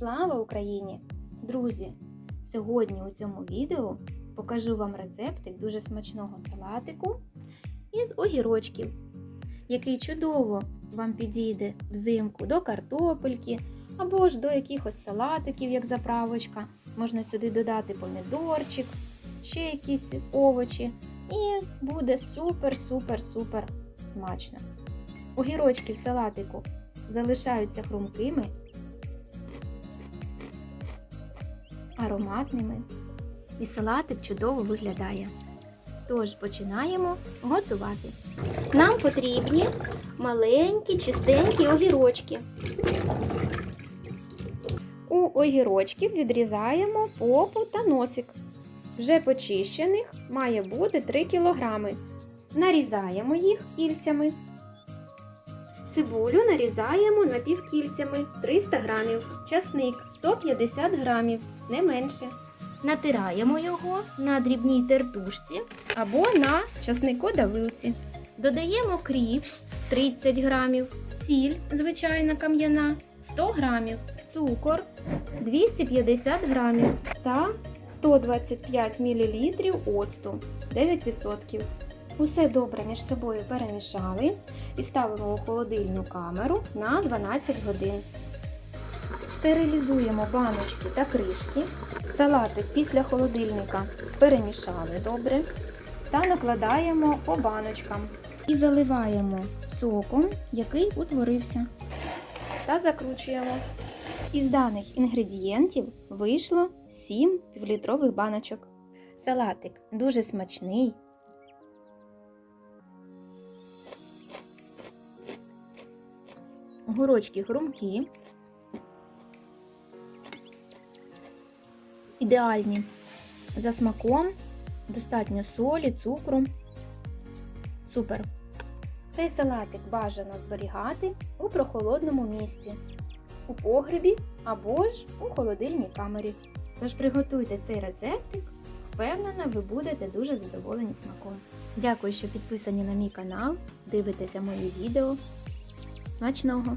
Слава Україні! Друзі! Сьогодні у цьому відео покажу вам рецептик дуже смачного салатику із огірочків, який чудово вам підійде взимку до картопельки або ж до якихось салатиків, як заправочка. Можна сюди додати помідорчик, ще якісь овочі. І буде супер-супер-супер смачно. Огірочки в салатику залишаються хрумкими, ароматними. І салатик чудово виглядає. Тож починаємо готувати. Нам потрібні маленькі чистенькі огірочки. У огірочків відрізаємо попу та носик. Вже почищених має бути 3 кг. Нарізаємо їх кільцями. Цибулю нарізаємо напівкільцями 300 грамів, часник 150 грамів, не менше. Натираємо його на дрібній тертушці або на часникодавилці. Додаємо кріп 30 грамів, сіль звичайна кам'яна 100 грамів, цукор 250 грамів та 125 мл оцту 9%. Усе добре між собою перемішали і ставимо у холодильну камеру на 12 годин. Стерилізуємо баночки та кришки. Салатик після холодильника перемішали добре та накладаємо по баночкам і заливаємо соком, який утворився. Та закручуємо. Із даних інгредієнтів вийшло 7 півлітрових баночок. Салатик дуже смачний. Горочки хрумкі. Ідеальні. За смаком, достатньо солі, цукру. Супер. Цей салатик бажано зберігати у прохолодному місці, у погребі або ж у холодильній камері. Тож приготуйте цей рецептик, впевнена, ви будете дуже задоволені смаком. Дякую, що підписані на мій канал, дивитеся мої відео. Смачного!